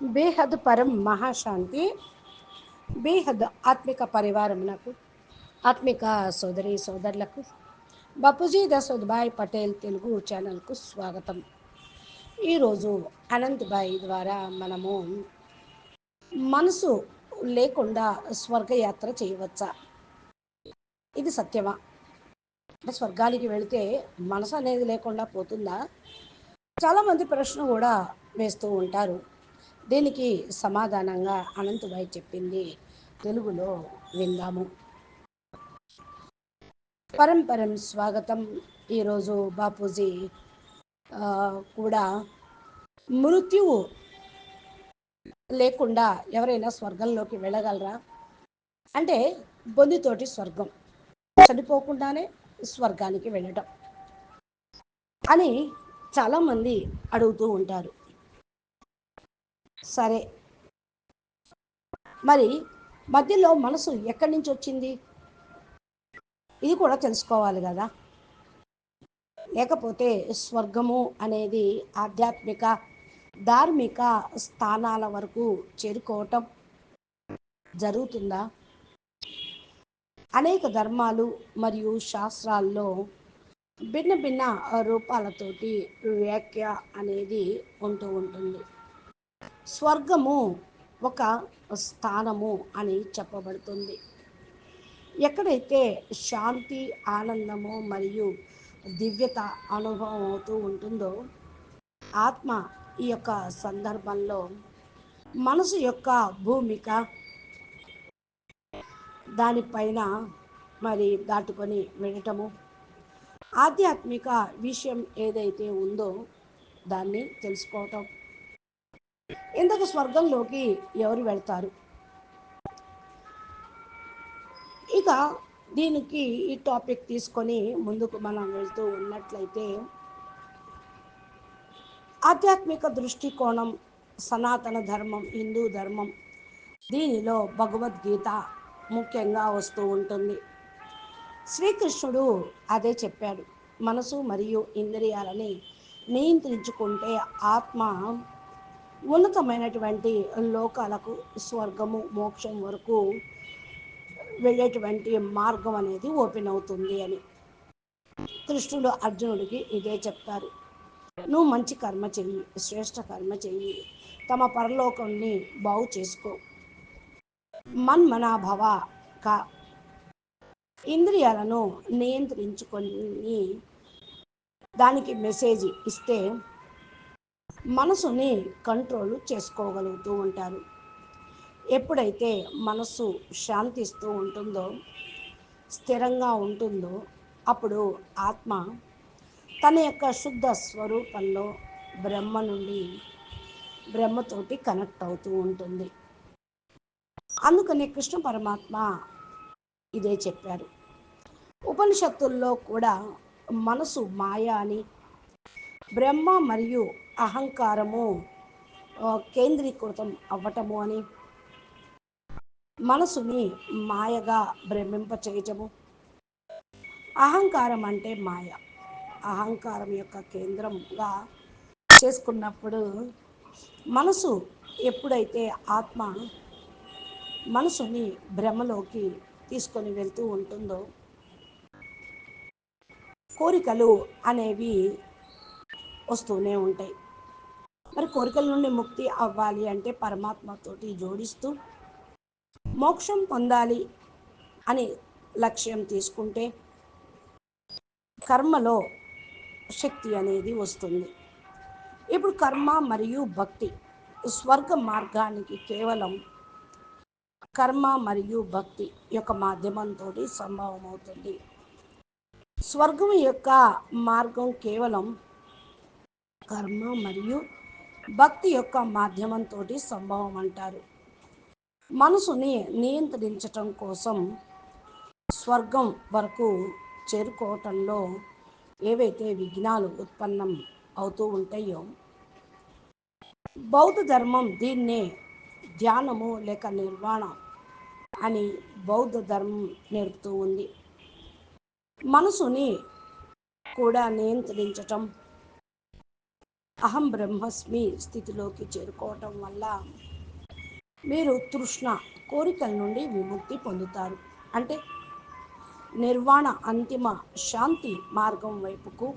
బేహద్ పరం మహాశాంతి. బేహద్ ఆత్మిక పరివారమునకు ఆత్మిక సోదరి సోదరులకు బాపూజీ దశోద్భాయ్ పటేల్ తెలుగు ఛానల్కు స్వాగతం. ఈరోజు అనంత్భాయ్ ద్వారా మనము మనసు లేకుండా స్వర్గయాత్ర చేయవచ్చా? ఇది సత్యమా? అంటే స్వర్గానికి వెళితే మనసు అనేది లేకుండా పోతుందా? చాలామంది ప్రశ్న కూడా వేస్తూ ఉంటారు. దీనికి సమాధానంగా అనంతభాయ్ చెప్పింది తెలుగులో విందాము. పరంపరం స్వాగతం. ఈరోజు బాపూజీ కూడా మృత్యువు లేకుండా ఎవరైనా స్వర్గంలోకి వెళ్ళగలరా? అంటే బొందితోటి స్వర్గం చనిపోకుండానే స్వర్గానికి వెళ్ళటం అని చాలామంది అడుగుతూ ఉంటారు. సరే. మరి మధ్యలో మనసు ఎక్కడి నుంచి వచ్చింది? ఇది కూడా తెలుసుకోవాలి కదా. లేకపోతే స్వర్గము అనేది ఆధ్యాత్మిక ధార్మిక స్థానాల వరకు చేరుకోవటం జరుగుతుందా? అనేక ధర్మాలు మరియు శాస్త్రాల్లో భిన్న భిన్న రూపాలతోటి వ్యాఖ్య అనేది ఉంటూ ఉంటుంది. స్వర్గము ఒక స్థానము అని చెప్పబడుతుంది. ఎక్కడైతే శాంతి ఆనందము మరియు దివ్యత అనుభవం అవుతూ ఉంటుందో ఆత్మ ఈ యొక్క సందర్భంలో మనసు యొక్క భూమిక దానిపైన మరి దాటుకొని వెళ్ళటము ఆధ్యాత్మిక విషయం ఏదైతే ఉందో దాన్ని తెలుసుకోవటం. ఇంతకు స్వర్గంలోకి ఎవరు వెళ్తారు? ఇక దీనికి ఈ టాపిక్ తీసుకొని ముందుకు మనం వెళ్తూ ఉన్నట్లయితే ఆధ్యాత్మిక దృష్టికోణం సనాతన ధర్మం హిందూ ధర్మం దీనిలో భగవద్గీత ముఖ్యంగా వస్తూ ఉంటుంది. శ్రీకృష్ణుడు అదే చెప్పాడు. మనసు మరియు ఇంద్రియాలని నియంత్రించుకుంటే ఆత్మ ఉన్నతమైనటువంటి లోకాలకు స్వర్గము మోక్షం వరకు వెళ్ళేటువంటి మార్గం అనేది ఓపెన్ అవుతుంది అని. కృష్ణుడు అర్జునుడికి ఇదే చెప్తారు నువ్వు మంచి కర్మ చెయ్యి శ్రేష్ట కర్మ చెయ్యి తమ పరలోకంని బాగు చేసుకో. మన్మనాభవ కా. ఇంద్రియాలను నియంత్రించుకొని దానికి మెసేజ్ ఇస్తే మనసుని కంట్రోల్ చేసుకోగలుగుతూ ఉంటారు. ఎప్పుడైతే మనస్సు శాంతిస్తూ ఉంటుందో స్థిరంగా ఉంటుందో అప్పుడు ఆత్మ తన యొక్క శుద్ధ స్వరూపంలో బ్రహ్మ నుండి బ్రహ్మతోటి కనెక్ట్ అవుతూ ఉంటుంది. అందుకనే కృష్ణ పరమాత్మ ఇదే చెప్పారు. ఉపనిషత్తుల్లో కూడా మనసు మాయ అని బ్రహ్మ మరియు అహంకారము కేంద్రీకృతం అవ్వటము అని మనసుని మాయగా భ్రమింప చేయటము అహంకారం అంటే మాయ. అహంకారం యొక్క కేంద్రంగా చేసుకున్నప్పుడు మనసు ఎప్పుడైతే ఆత్మ మనసుని భ్రమలోకి తీసుకొని వెళ్తూ ఉంటుందో కోరికలు అనేవి వస్తూనే ఉంటాయి. మరి కోరికల నుండి ముక్తి అవ్వాలి అంటే పరమాత్మతోటి జోడిస్తూ మోక్షం పొందాలి అని లక్ష్యం తీసుకుంటే కర్మలో శక్తి అనేది వస్తుంది. ఇప్పుడు కర్మ మరియు భక్తి స్వర్గ మార్గానికి కేవలం కర్మ మరియు భక్తి యొక్క మాధ్యమంతో సంభవం అవుతుంది. స్వర్గం యొక్క మార్గం కేవలం కర్మ మరియు భక్తి యొక్క మాధ్యమంతో సంభవం అంటారు. మనసుని నియంత్రించటం కోసం స్వర్గం వరకు చేరుకోవటంలో ఏవైతే విఘ్నాలు ఉత్పన్నం అవుతూ ఉంటాయో బౌద్ధ ధర్మం దీన్నే ధ్యానము లేక నిర్వాణం అని బౌద్ధ ధర్మం నేర్పుతూ ఉంది. మనసుని కూడా నియంత్రించటం అహం బ్రహ్మస్మి స్థితిలోకి చేరుకోవటం వల్ల మీరు తృష్ణ కోరికల నుండి విముక్తి పొందుతారు. అంటే నిర్వాణ అంతిమ శాంతి మార్గం వైపుకు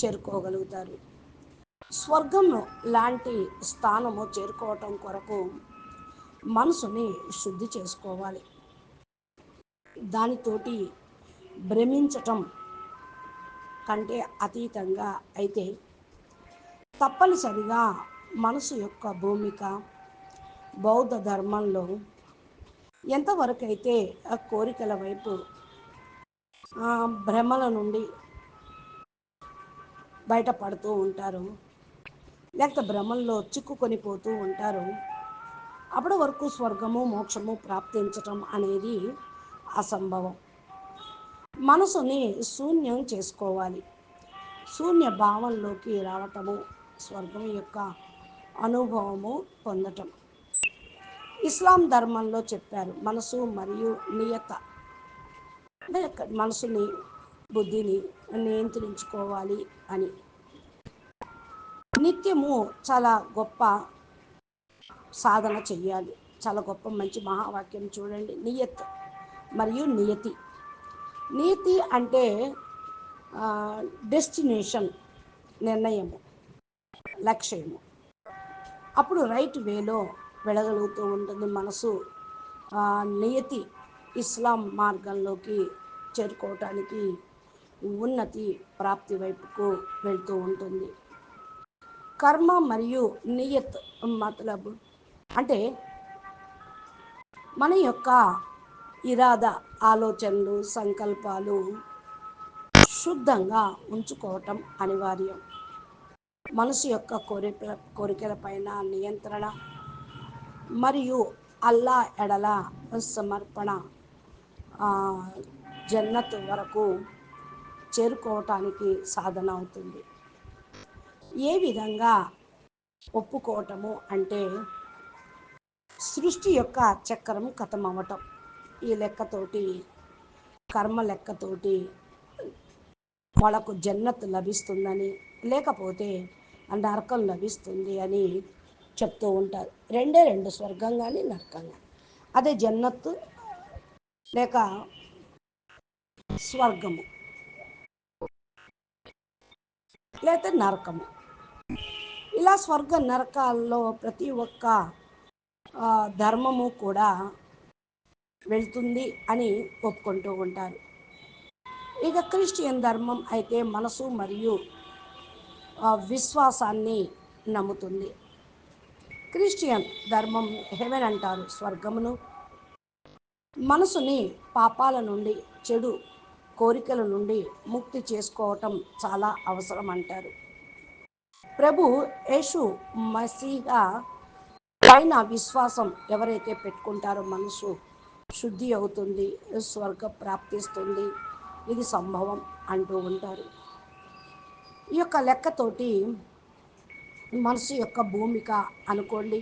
చేరుకోగలుగుతారు. స్వర్గం లాంటి స్థానము చేరుకోవటం కొరకు మనసుని శుద్ధి చేసుకోవాలి. దానితోటి భ్రమించటం కంటే అతీతంగా అయితే తప్పనిసరిగా మనసు యొక్క భూమిక బౌద్ధ ధర్మంలో ఎంతవరకైతే ఆ కోరికల వైపు భ్రమల నుండి బయటపడుతూ ఉంటారు లేకపోతే భ్రమల్లో చిక్కుకొని పోతూ ఉంటారు అప్పటి వరకు స్వర్గము మోక్షము ప్రాప్తించటం అనేది అసంభవం. మనసుని శూన్యం చేసుకోవాలి. శూన్య భావంలోకి రావటము స్వర్గం యొక్క అనుభవము పొందటం. ఇస్లాం ధర్మంలో చెప్పారు మనసు మరియు నియత. మనసుని బుద్ధిని నియంత్రించుకోవాలి అని. నిత్యము చాలా గొప్ప సాధన చెయ్యాలి. చాలా గొప్ప మంచి మహావాక్యం చూడండి. నియత్ మరియు నియతి. నీతి అంటే డెస్టినేషన్ నిర్ణయము. లక్ష్యము. అప్పుడు రైట్ వేలో వెళ్ళగలుగుతూ ఉంటుంది మనసు. నియతి ఇస్లాం మార్గంలోకి చేరుకోవటానికి ఉన్నతి ప్రాప్తి వైపుకు వెళ్తూ ఉంటుంది. కర్మ మరియు నియత్ మతలబ్ అంటే మన యొక్క ఇరాద ఆలోచనలు సంకల్పాలు శుద్ధంగా ఉంచుకోవటం అనివార్యం. మనసు యొక్క కోరిక కోరికల పైన నియంత్రణ మరియు అల్లా ఎడల సమర్పణ జన్నత్ వరకు చేరుకోవటానికి సాధన అవుతుంది. ఏ విధంగా ఒప్పుకోవటము అంటే సృష్టి యొక్క చక్రం కథమవటం ఈ లెక్కతోటి కర్మ లెక్కతోటి వాళ్ళకు జన్నత్ లభిస్తుందని లేకపోతే నరకం లభిస్తుంది అని చెప్తూ ఉంటారు. రెండే రెండు స్వర్గం కానీ నరకం కానీ అదే జన్నత్తు లేక స్వర్గము లేకపోతే నరకము. ఇలా స్వర్గ నరకాల్లో ప్రతి ఒక్క ధర్మము కూడా వెళ్తుంది అని ఒప్పుకుంటూ ఉంటారు. ఇక క్రిస్టియన్ ధర్మం అయితే మనసు మరియు విశ్వాసాన్ని నమ్ముతుంది. క్రిస్టియన్ ధర్మం హెవెన్ అంటారు స్వర్గమును. మనసుని పాపాల నుండి చెడు కోరికల నుండి ముక్తి చేసుకోవటం చాలా అవసరం అంటారు. ప్రభు యేషు మసీహా పైన విశ్వాసం ఎవరైతే పెట్టుకుంటారో మనసు శుద్ధి అవుతుంది స్వర్గ ప్రాప్తిస్తుంది. ఇది సంభవం అంటూ ఉంటారు. ఈ యొక్క లెక్కతోటి మనసు యొక్క భూమిక అనుకోండి.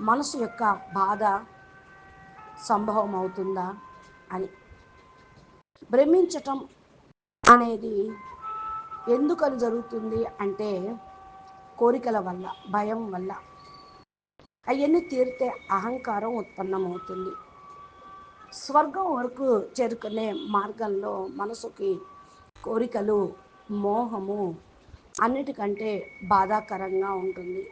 మనసు యొక్క బాధ సంభవం అవుతుందా అని. భ్రమించటం అనేది ఎందుకని జరుగుతుంది అంటే కోరికల వల్ల భయం వల్ల. అవన్నీ తీరితే అహంకారం ఉత్పన్నమవుతుంది. స్వర్గం వరకు చేరుకునే మార్గంలో మనసుకి కోరికలు మోహము అన్నిటికంటే బాధాకరంగా ఉంటుంది.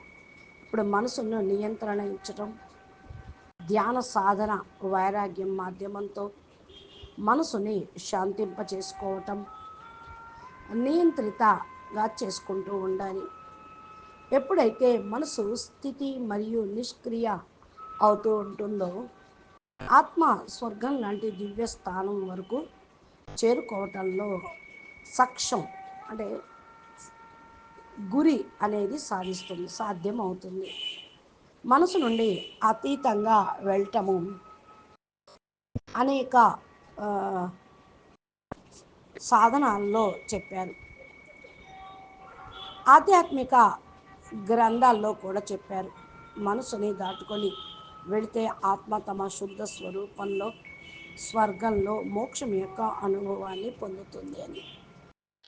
ఇప్పుడు మనసును నియంత్రణ ఇచ్చటం ధ్యాన సాధన వైరాగ్యం మాధ్యమంతో మనసుని శాంతింప చేసుకోవటం నియంత్రితగా చేసుకుంటూ ఉండాలి. ఎప్పుడైతే మనసు స్థితి మరియు నిష్క్రియ అవుతూ ఉంటుందో ఆత్మ స్వర్గం లాంటి దివ్య స్థానం వరకు చేరుకోవటంలో సక్షం అంటే గురి అనేది సాధిస్తుంది సాధ్యం అవుతుంది మనసు నుండి అతీతంగా వెళ్ళటము అనేక సాధనాల్లో చెప్పారు. ఆధ్యాత్మిక గ్రంథాల్లో కూడా చెప్పారు. మనసుని దాటుకొని వెళితే ఆత్మ తమ శుద్ధ స్వరూపంలో స్వర్గంలో మోక్షం యొక్క అనుభవాన్ని పొందుతుంది అని.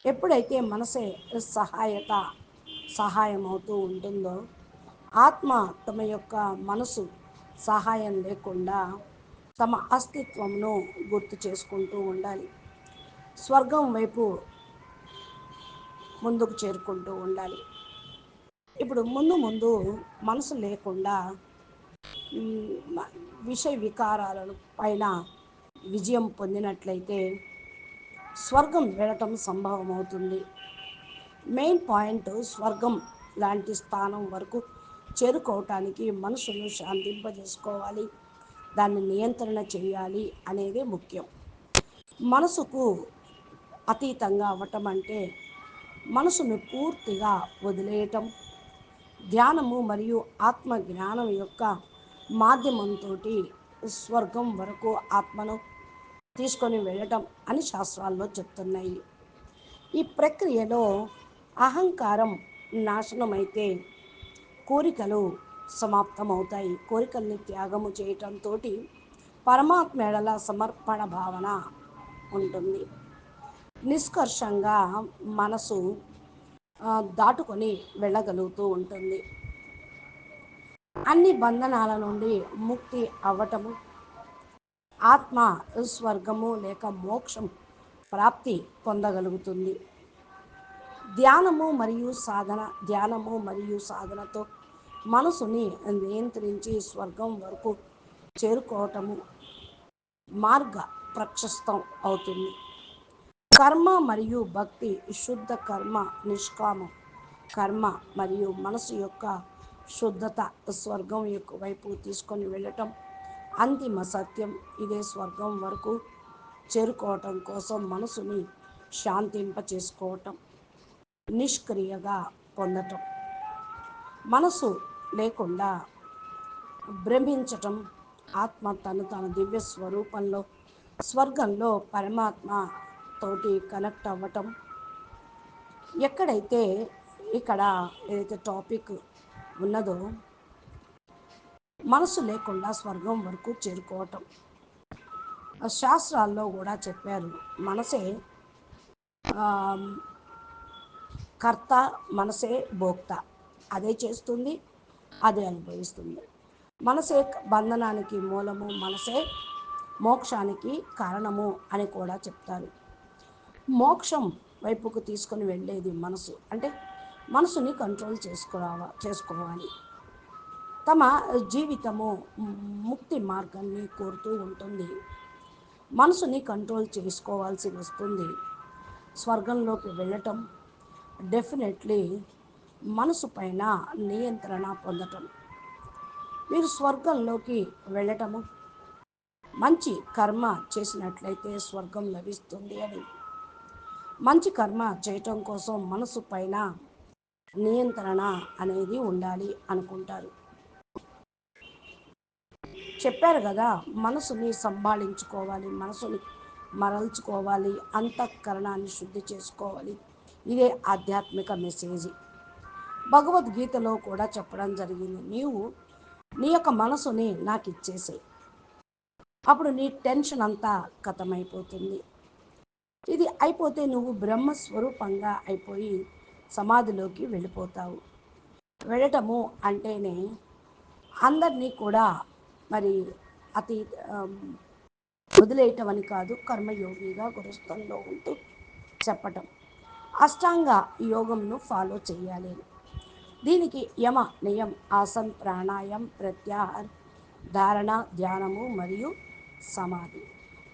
ఎప్పుడైతే మనసే సహాయత సహాయం అవుతూ ఉంటుందో ఆత్మ తమ యొక్క మనసు సహాయం లేకుండా తమ అస్తిత్వంను గుర్తు చేసుకుంటూ ఉండాలి. స్వర్గం వైపు ముందుకు చేరుకుంటూ ఉండాలి. ఇప్పుడు ముందు ముందు మనసు లేకుండా విషయ వికారాలను పైన విజయం పొందినట్లయితే స్వర్గం వెళ్ళటం సంభవమవుతుంది. మెయిన్ పాయింట్ స్వర్గం లాంటి స్థానం వరకు చేరుకోవటానికి మనసును శాంతింపజేసుకోవాలి. దాన్ని నియంత్రణ చేయాలి అనేది ముఖ్యం. మనసుకు అతీతంగా అవ్వటం అంటే మనసును పూర్తిగా వదిలేయటం. ధ్యానము మరియు ఆత్మ జ్ఞానం యొక్క మాధ్యమంతో స్వర్గం వరకు ఆత్మను తీసుకొని వెళ్ళటం అని శాస్త్రాల్లో చెప్తున్నాయి. ఈ ప్రక్రియలో అహంకారం నాశనమైతే కోరికలు సమాప్తమవుతాయి. కోరికల్ని త్యాగము చేయటంతో పరమాత్మ ఎడల సమర్పణ భావన ఉంటుంది. నిష్కర్షంగా మనసు దాటుకొని వెళ్ళగలుగుతూ ఉంటుంది. అన్ని బంధనాల నుండి ముక్తి అవ్వటము ఆత్మ స్వర్గము లేక మోక్షం ప్రాప్తి పొందగలుగుతుంది. ధ్యానము మరియు సాధన ధ్యానము మరియు సాధనతో మనసుని నియంత్రించి స్వర్గం వరకు చేరుకోవటము మార్గ ప్రక్షస్తం అవుతుంది. కర్మ మరియు భక్తి శుద్ధ కర్మ నిష్కామం కర్మ మరియు మనసు యొక్క శుద్ధత స్వర్గం యొక్క వైపు తీసుకొని వెళ్ళటం అంతిమ సత్యం ఇదే స్వర్గం వరకు చేరుకోవటం కోసం మనసుని శాంతింప చేసుకోవటం నిష్క్రియగా పొందటం. మనసు లేకుండా భ్రమించటం ఆత్మ తను తన దివ్య స్వరూపంలో స్వర్గంలో పరమాత్మ తోటి కనెక్ట్ అవ్వటం. ఎక్కడైతే ఇక్కడ ఏదైతే టాపిక్ ఉన్నదో మనసు లేకుండా స్వర్గం వరకు చేరుకోవటం. శాస్త్రాల్లో కూడా చెప్పారు మనసే కర్త మనసే భోక్త. అదే చేస్తుంది అదే అనుభవిస్తుంది. మనసే బంధనానికి మూలము మనసే మోక్షానికి కారణము అని కూడా చెప్తారు. మోక్షం వైపుకు తీసుకొని వెళ్ళేది మనసు. అంటే మనసుని కంట్రోల్ చేసుకురావా చేసుకోవాలి. తమ జీవితము ముక్తి మార్గాన్ని కోరుతూ ఉంటుంది. మనసుని కంట్రోల్ చేసుకోవాల్సి వస్తుంది. స్వర్గంలోకి వెళ్ళటం డెఫినెట్లీ మనసు పైన నియంత్రణ పొందటం. మీరు స్వర్గంలోకి వెళ్ళటము మంచి కర్మ చేసినట్లయితే స్వర్గం లభిస్తుంది అని. మంచి కర్మ చేయటం కోసం మనసు పైన నియంత్రణ అనేది ఉండాలి అనుకుంటారు. చెప్పారు కదా మనసుని సంభాళించుకోవాలి మనసుని మరల్చుకోవాలి అంతఃకరణాన్ని శుద్ధి చేసుకోవాలి. ఇదే ఆధ్యాత్మిక మెసేజ్ భగవద్గీతలో కూడా చెప్పడం జరిగింది. నీవు నీ యొక్క మనసుని నాకు ఇచ్చేసే అప్పుడు నీ టెన్షన్ అంతా కథమైపోతుంది. ఇది అయిపోతే నువ్వు బ్రహ్మస్వరూపంగా అయిపోయి సమాధిలోకి వెళ్ళిపోతావు. వెళ్ళటము అంటేనే అందరినీ కూడా మరి అతి వదిలేయటం అని కాదు కర్మయోగిగా గురుస్థంలో ఉంటూ చెప్పటం. అష్టాంగ యోగంను ఫాలో చేయాలి దీనికి యమ నియం ఆసన్ ప్రాణాయం ప్రత్యాహార్ ధారణ ధ్యానము మరియు సమాధి.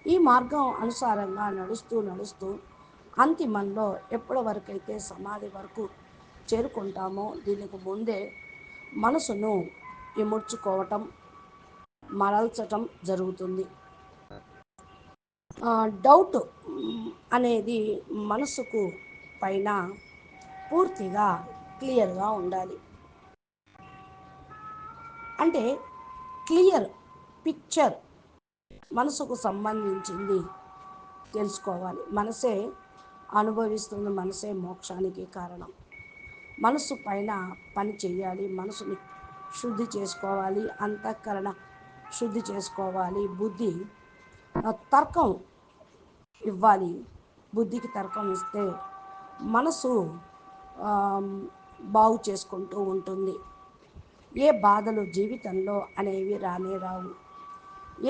ఈ మార్గం అనుసారంగా నడుస్తూ నడుస్తూ అంతిమంలో ఎప్పటి వరకైతే సమాధి వరకు చేరుకుంటామో దీనికి ముందే మనసును ఇముడ్చుకోవటం మరల్చటం జరుగుతుంది. డౌట్ అనేది మనసుకు పైన పూర్తిగా క్లియర్గా ఉండాలి. అంటే క్లియర్ పిక్చర్ మనసుకు సంబంధించింది తెలుసుకోవాలి. మనసే అనుభవిస్తున్న మనసే మోక్షానికి కారణం. మనసు పైన పని చేయాలి మనసుని శుద్ధి చేసుకోవాలి అంతఃకరణ శుద్ధి చేసుకోవాలి. బుద్ధి తర్కం ఇవ్వాలి. బుద్ధికి తర్కం ఇస్తే మనసు బాగు చేసుకుంటూ ఉంటుంది. ఏ బాధలు జీవితంలో అనేవి రానే రావు.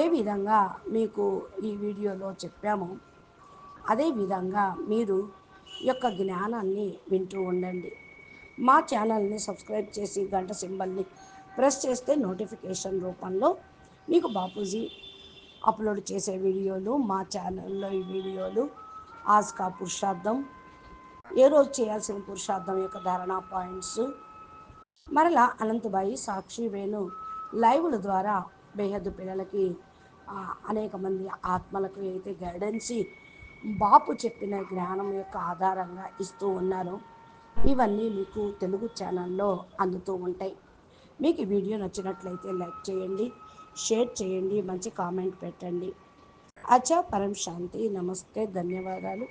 ఏ విధంగా మీకు ఈ వీడియోలో చెప్పామో అదేవిధంగా మీరు యొక్క జ్ఞానాన్ని వింటూ ఉండండి. మా ఛానల్ని సబ్స్క్రైబ్ చేసి గంట సింబల్ని ప్రెస్ చేస్తే నోటిఫికేషన్ రూపంలో మీకు బాపూజీ అప్లోడ్ చేసే వీడియోలు మా ఛానల్లో ఈ వీడియోలు ఆస్కా పురుషార్థం ఏ రోజు చేయాల్సిన పురుషార్థం యొక్క ధారణా పాయింట్స్. మరలా అనంతబాయి సాక్షి వేణు లైవ్ల ద్వారా బేహద్దు పిల్లలకి అనేక మంది ఆత్మలకు అయితే గైడెన్స్ బాపు చెప్పిన జ్ఞానం యొక్క ఆధారంగా ఇస్తూ ఉన్నారు. ఇవన్నీ మీకు తెలుగు ఛానల్లో అందుతూ ఉంటాయి. మీకు ఈ వీడియో నచ్చినట్లయితే లైక్ చేయండి. షేర్ చేయండి మంచి కామెంట్ పెట్టండి. అచ్చా పరం శాంతి నమస్తే ధన్యవాదాలు.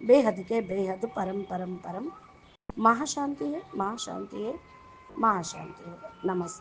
బేహద్కే బేహద్ పరం పరం పరం. మహాశాంతి మహాశాంతియే మహాశాంతి నమస్తే.